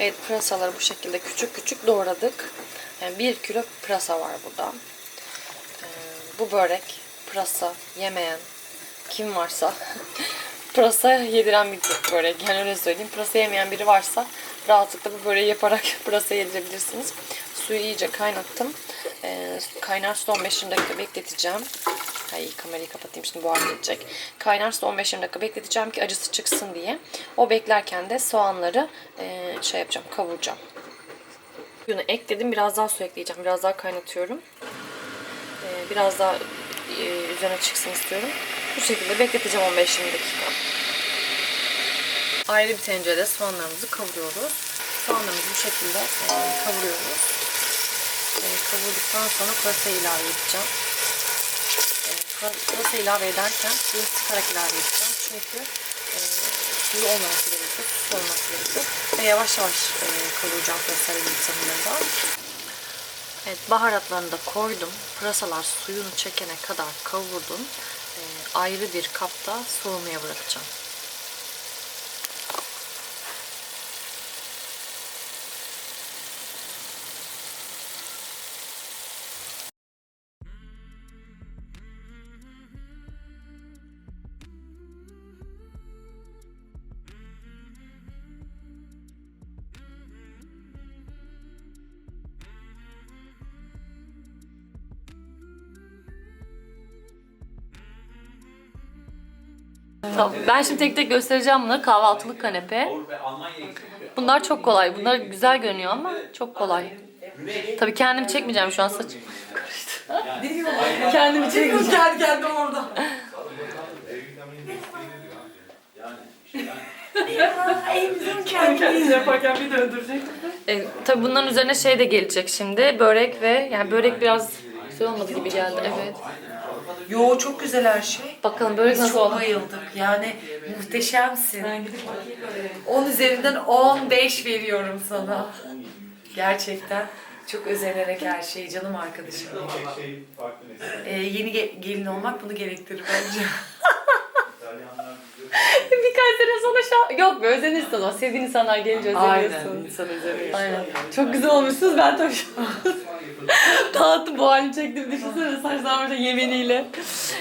Evet pırasaları bu şekilde küçük küçük doğradık. Yani bir kilo pırasa var burada. Ee, bu börek pırasa yemeyen kim varsa pırasa yediren bir börek. Yani öyle söyleyeyim. Pırasa yemeyen biri varsa rahatlıkla bu böreği yaparak pırasa yedirebilirsiniz. Suyu iyice kaynattım. Ee, kaynar su 15-20 dakika bekleteceğim. Ay kamerayı kapatayım şimdi buhar gelecek. Kaynar su 15-20 dakika bekleteceğim ki acısı çıksın diye. O beklerken de soğanları e, şey yapacağım, kavuracağım. Suyunu ekledim. Biraz daha su ekleyeceğim. Biraz daha kaynatıyorum. Ee, biraz daha e, üzerine çıksın istiyorum. Bu şekilde bekleteceğim 15-20 dakika. Ayrı bir tencerede soğanlarımızı kavuruyoruz. Soğanlarımızı bu şekilde e, kavuruyoruz. E, kavurduktan sonra pırasa ilave edeceğim. E, pır- pırasa ilave ederken suyu sıkarak ilave edeceğim. Çünkü e, suyu olmaması gerekiyor, su olması gerekiyor. Ve yavaş yavaş e, kavuracağım pırasaları yumurtaları da. Evet baharatlarını da koydum. Pırasalar suyunu çekene kadar kavurdum. E, ayrı bir kapta soğumaya bırakacağım. Tamam. Ben şimdi tek tek göstereceğim bunları. Kahvaltılık kanepe. Bunlar çok kolay. Bunlar güzel görünüyor ama çok kolay. Tabii kendimi çekmeyeceğim şu an saç. kendimi çekmeyeceğim. Gel geldi orada. Evimizin kendini yaparken bir döndürecek. E, tabii bunların üzerine şey de gelecek şimdi. Börek ve yani börek biraz güzel olmadı gibi geldi. Evet. Yo çok güzel her şey. Bakalım börek Biz nasıl çok bayıldık. Yani muhteşemsin. 10 üzerinden 15 veriyorum sana. Gerçekten çok özenerek her şeyi canım arkadaşım. Ee, yeni ge- gelin olmak bunu gerektirir bence. Birkaç sene sonra şa- Yok be özenirsin o zaman. Sevdiğin insanlar gelince özeniyorsun. insan özeniyor. Aynen. Çok güzel olmuşsunuz. Ben tabii şu an dağıttım bu halini çektim. Düşünsene saçlar böyle yemeniyle.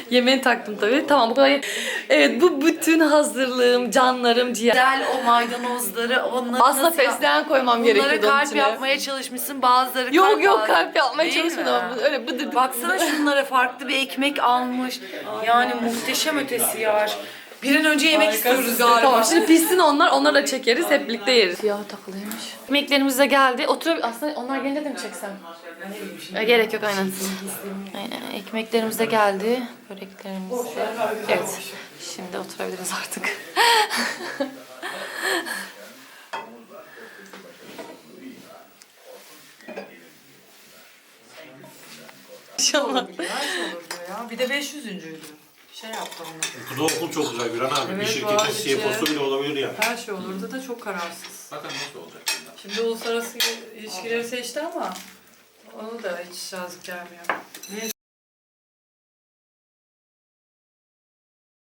Yemeğini taktım tabii. Tamam bu kadar. yet- Evet bu bütün hazırlığım, canlarım, ciğer. Güzel o maydanozları onları Aslında nasıl yap- fesleğen koymam gerekiyordu onun kalp içine. yapmaya çalışmışsın bazıları Yok kalp yok kalp yapmaya Değil çalışmadım. mi? ama Öyle bıdı bıdı. Baksana şunlara farklı bir ekmek almış. Yani muhteşem ötesi yer. Bir an önce yemek istiyoruz galiba. Tamam şimdi pişsin onlar, onları da çekeriz, hep birlikte yeriz. Siyah takılıymış. Ekmeklerimiz de geldi. Otur aslında onlar gelince de mi çeksem? E, gerek yok aynen. Aynen. Ekmeklerimiz de geldi. Böreklerimiz de. Evet. Şimdi oturabiliriz artık. İnşallah. ya. Bir de 500. Şey yaptım onu. Bu da okul çok güzel Güran abi. Evet, bir şirketin içi. CFO'su bile olabilir yani. Her şey olurdu da çok kararsız. Bakın nasıl olacak. Şimdi uluslararası ilişkileri seçti ama onu da hiç cazip gelmiyor.